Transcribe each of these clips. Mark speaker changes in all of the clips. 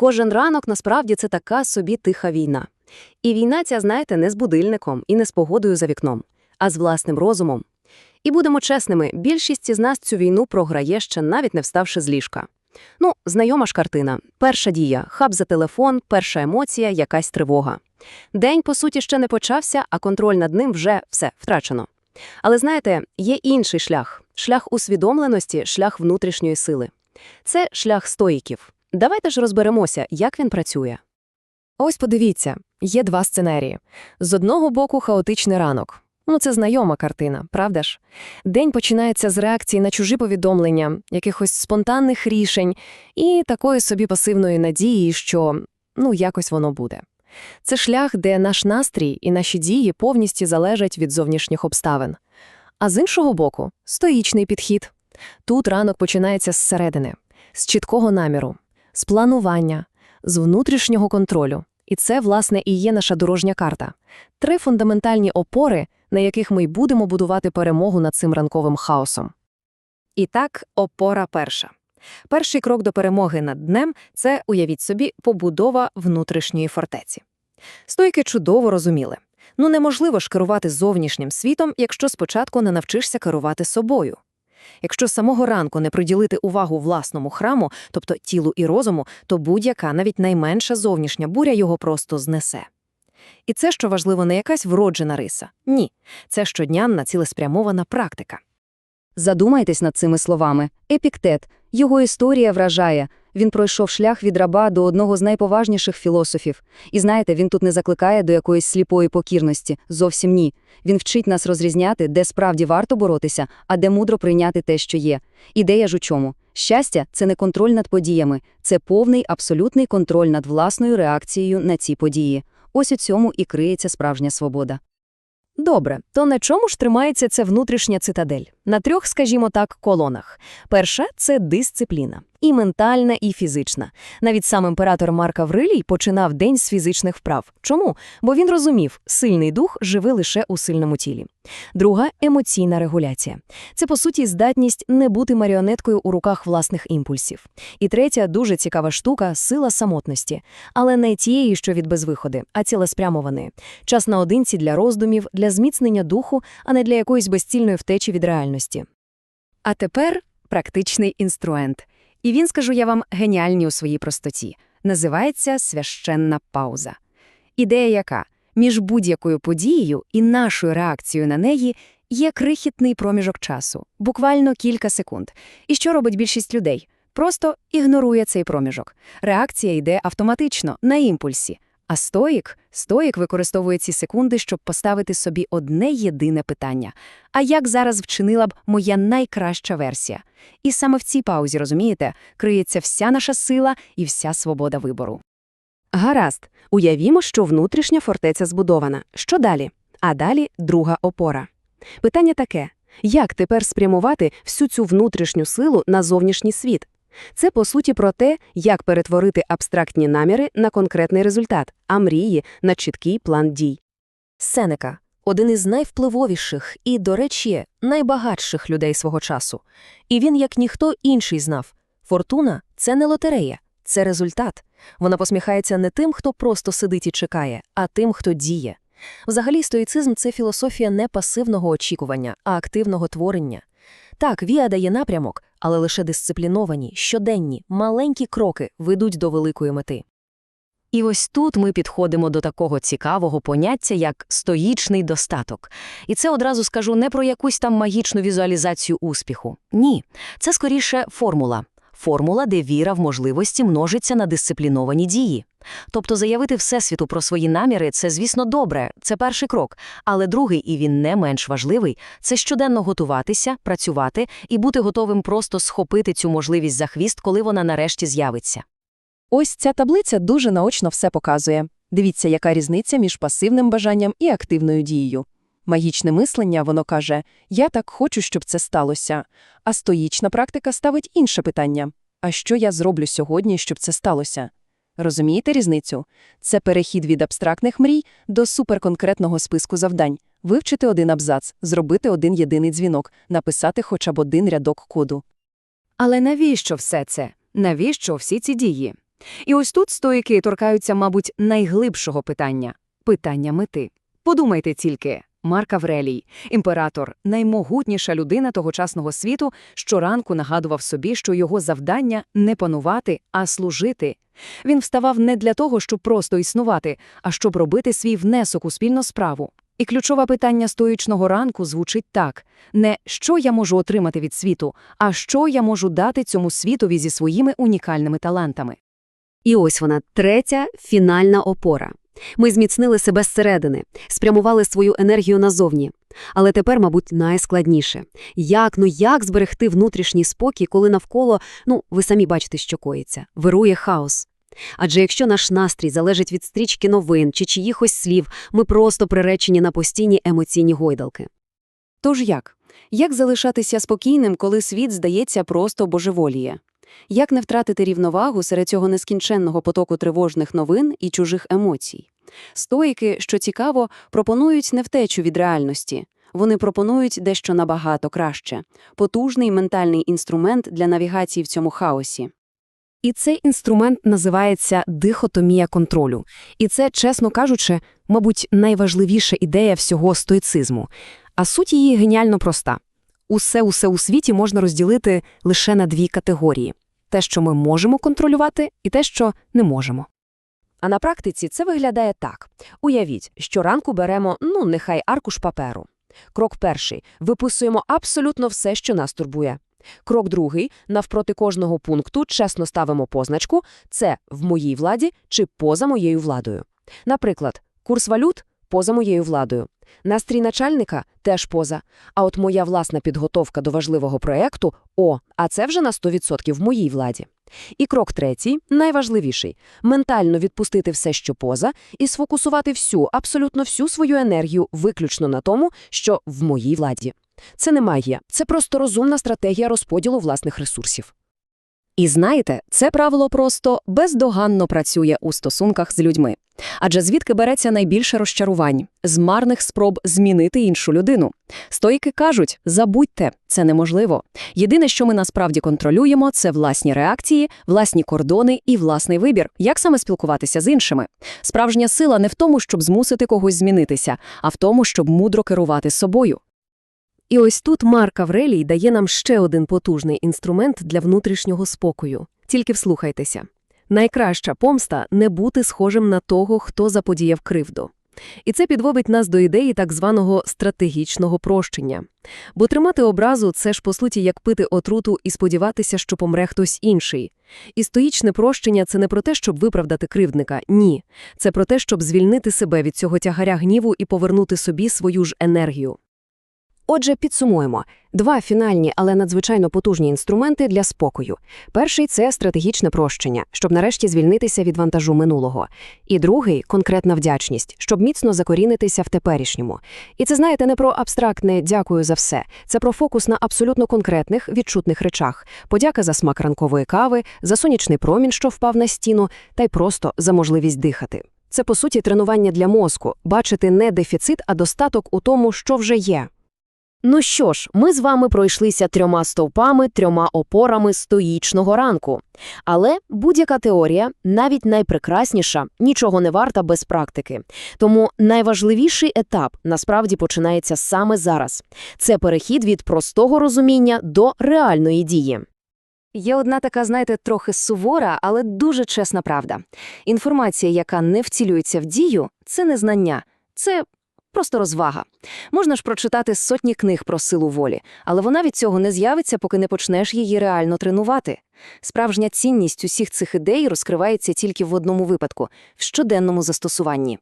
Speaker 1: Кожен ранок насправді це така собі тиха війна. І війна ця, знаєте, не з будильником і не з погодою за вікном, а з власним розумом. І будемо чесними, більшість із нас цю війну програє ще навіть не вставши з ліжка. Ну, знайома ж картина. Перша дія, хаб за телефон, перша емоція, якась тривога. День, по суті, ще не почався, а контроль над ним вже все втрачено. Але знаєте, є інший шлях шлях усвідомленості, шлях внутрішньої сили. Це шлях стоїків. Давайте ж розберемося, як він працює.
Speaker 2: Ось подивіться, є два сценарії. З одного боку хаотичний ранок. Ну, це знайома картина, правда ж? День починається з реакції на чужі повідомлення, якихось спонтанних рішень і такої собі пасивної надії, що ну якось воно буде. Це шлях, де наш настрій і наші дії повністю залежать від зовнішніх обставин. А з іншого боку, стоїчний підхід. Тут ранок починається зсередини, з чіткого наміру, з планування, з внутрішнього контролю. І це, власне, і є наша дорожня карта. Три фундаментальні опори, на яких ми й будемо будувати перемогу над цим ранковим хаосом.
Speaker 1: І так, опора перша. Перший крок до перемоги над днем – це, уявіть собі, побудова внутрішньої фортеці. Стойки чудово розуміли. Ну неможливо ж керувати зовнішнім світом, якщо спочатку не навчишся керувати собою. Якщо з самого ранку не приділити увагу власному храму, тобто тілу і розуму, то будь-яка, навіть найменша зовнішня буря його просто знесе. І це, що важливо, не якась вроджена риса. Ні, це щоднянна цілеспрямована практика. Задумайтесь над цими словами. Епіктет. Його історія вражає. Він пройшов шлях від раба до одного з найповажніших філософів. І знаєте, він тут не закликає до якоїсь сліпої покірності. Зовсім ні. Він вчить нас розрізняти, де справді варто боротися, а де мудро прийняти те, що є. Ідея ж у чому? Щастя – це не контроль над подіями, це повний, абсолютний контроль над власною реакцією на ці події. Ось у цьому і криється справжня свобода. Добре, то на чому ж тримається ця внутрішня цитадель? На трьох, скажімо так, колонах. Перша – це дисципліна. І ментальна, і фізична. Навіть сам імператор Марк Аврилій починав день з фізичних вправ. Чому? Бо він розумів, сильний дух живе лише у сильному тілі. Друга – емоційна регуляція. Це, по суті, здатність не бути маріонеткою у руках власних імпульсів. І третя, дуже цікава штука – сила самотності. Але не тієї, що від безвиходи, а цілеспрямованої. Час наодинці для роздумів, для зміцнення духу, а не для якоїсь безцільної втечі від реальності. А тепер практичний інструмент. І він, скажу я вам, геніальний у своїй простоті. Називається священна пауза. Ідея яка? Між будь-якою подією і нашою реакцією на неї є крихітний проміжок часу, буквально кілька секунд. І що робить більшість людей? Просто ігнорує цей проміжок. Реакція йде автоматично, на імпульсі. А стоїк, стоїк використовує ці секунди, щоб поставити собі одне єдине питання. А як зараз вчинила б моя найкраща версія? І саме в цій паузі, розумієте, криється вся наша сила і вся свобода вибору. Гаразд, уявімо, що внутрішня фортеця збудована. Що далі? А далі друга опора. Питання таке: як тепер спрямувати всю цю внутрішню силу на зовнішній світ? Це, по суті, про те, як перетворити абстрактні наміри на конкретний результат, а мрії на чіткий план дій. Сенека – один із найвпливовіших і, до речі, найбагатших людей свого часу. І він, як ніхто інший, знав – фортуна – це не лотерея, це результат. Вона посміхається не тим, хто просто сидить і чекає, а тим, хто діє. Взагалі, стоїцизм – це філософія не пасивного очікування, а активного творення. Так, Віа дає напрямок, але лише дисципліновані, щоденні, маленькі кроки ведуть до великої мети. І ось тут ми підходимо до такого цікавого поняття, як стоїчний достаток. І це одразу скажу не про якусь там магічну візуалізацію успіху. Ні, це скоріше формула. Формула, де віра в можливості множиться на дисципліновані дії. Тобто заявити Всесвіту про свої наміри це, звісно, добре, це перший крок. Але другий, і він не менш важливий, це щоденно готуватися, працювати і бути готовим просто схопити цю можливість за хвіст, коли вона нарешті з'явиться.
Speaker 2: Ось ця таблиця дуже наочно все показує. Дивіться, яка різниця між пасивним бажанням і активною дією. Магічне мислення, воно каже, я так хочу, щоб це сталося. А стоїчна практика ставить інше питання: а що я зроблю сьогодні, щоб це сталося? Розумієте різницю? Це перехід від абстрактних мрій до суперконкретного списку завдань, вивчити один абзац, зробити один єдиний дзвінок, написати хоча б один рядок коду.
Speaker 1: Але навіщо все це? Навіщо всі ці дії?
Speaker 3: І ось тут стоїки торкаються, мабуть, найглибшого питання – питання мети. Подумайте тільки, Марк Аврелій, імператор, наймогутніша людина тогочасного світу, щоранку нагадував собі, що його завдання – не панувати, а служити. Він вставав не для того, щоб просто існувати, а щоб робити свій внесок у спільну справу. І ключове питання стоїчного ранку звучить так – не «що я можу отримати від світу», а «що я можу дати цьому світові зі своїми унікальними талантами».
Speaker 4: І ось вона, третя фінальна опора. Ми зміцнили себе зсередини, спрямували свою енергію назовні. Але тепер, мабуть, найскладніше. Як, ну як зберегти внутрішній спокій, коли навколо, ну, ви самі бачите, що коїться, вирує хаос. Адже якщо наш настрій залежить від стрічки новин чи чиїхось слів, ми просто приречені на постійні емоційні гойдалки.
Speaker 3: Тож як? Як залишатися спокійним, коли світ, здається, просто божеволіє? Як не втратити рівновагу серед цього нескінченного потоку тривожних новин і чужих емоцій? Стоїки, що цікаво, пропонують не втечу від реальності. Вони пропонують дещо набагато краще – потужний ментальний інструмент для навігації в цьому хаосі.
Speaker 2: І цей інструмент називається дихотомія контролю. І це, чесно кажучи, мабуть, найважливіша ідея всього стоїцизму. А суть її геніально проста. Усе-усе у світі можна розділити лише на дві категорії – те, що ми можемо контролювати, і те, що не можемо. А на практиці це виглядає так. Уявіть, що ранку беремо, ну, нехай аркуш паперу. Крок перший – виписуємо абсолютно все, що нас турбує. Крок другий – навпроти кожного пункту чесно ставимо позначку «це в моїй владі» чи «поза моєю владою». Наприклад, курс валют – поза моєю владою. Настрій начальника – теж поза. А от моя власна підготовка до важливого проєкту – о, а це вже на 100% в моїй владі. І крок третій, найважливіший – ментально відпустити все, що поза, і сфокусувати всю, абсолютно всю свою енергію виключно на тому, що в моїй владі. Це не магія, це просто розумна стратегія розподілу власних ресурсів.
Speaker 1: І знаєте, це правило просто бездоганно працює у стосунках з людьми. Адже звідки береться найбільше розчарувань? З марних спроб змінити іншу людину. Стоїки кажуть, забудьте, це неможливо. Єдине, що ми насправді контролюємо, це власні реакції, власні кордони і власний вибір, як саме спілкуватися з іншими. Справжня сила не в тому, щоб змусити когось змінитися, а в тому, щоб мудро керувати собою.
Speaker 2: І ось тут Марк Аврелій дає нам ще один потужний інструмент для внутрішнього спокою. Тільки вслухайтеся. Найкраща помста – не бути схожим на того, хто заподіяв кривду. І це підводить нас до ідеї так званого стратегічного прощення. Бо тримати образу – це ж, по суті, як пити отруту і сподіватися, що помре хтось інший. І стоїчне прощення – це не про те, щоб виправдати кривдника, ні. Це про те, щоб звільнити себе від цього тягаря гніву і повернути собі свою ж енергію. Отже, підсумуємо. Два фінальні, але надзвичайно потужні інструменти для спокою. Перший – це стратегічне прощення, щоб нарешті звільнитися від вантажу минулого. І другий – конкретна вдячність, щоб міцно закорінитися в теперішньому. І це, знаєте, не про абстрактне «дякую за все». Це про фокус на абсолютно конкретних, відчутних речах. Подяка за смак ранкової кави, за сонячний промінь, що впав на стіну, та й просто за можливість дихати. Це, по суті, тренування для мозку – бачити не дефіцит, а достаток у тому, що вже є. Ну що ж, ми з вами пройшлися трьома стовпами, трьома опорами стоїчного ранку. Але будь-яка теорія, навіть найпрекрасніша, нічого не варта без практики. Тому найважливіший етап насправді починається саме зараз. Це перехід від простого розуміння до реальної дії.
Speaker 3: Є одна така, знаєте, трохи сувора, але дуже чесна правда. Інформація, яка не вцілюється в дію, це не знання, це просто розвага. Можна ж прочитати сотні книг про силу волі, але вона від цього не з'явиться, поки не почнеш її реально тренувати. Справжня цінність усіх цих ідей розкривається тільки в одному випадку – в щоденному застосуванні.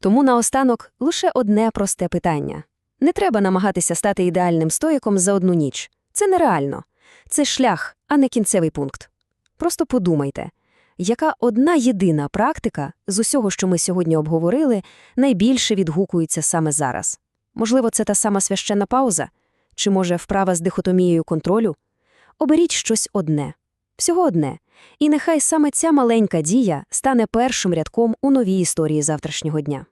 Speaker 1: Тому наостанок лише одне просте питання. Не треба намагатися стати ідеальним стоїком за одну ніч. Це нереально. Це шлях, а не кінцевий пункт. Просто подумайте, яка одна єдина практика з усього, що ми сьогодні обговорили, найбільше відгукується саме зараз? Можливо, це та сама священна пауза? Чи, може, вправа з дихотомією контролю? Оберіть щось одне. Всього одне. І нехай саме ця маленька дія стане першим рядком у новій історії завтрашнього дня.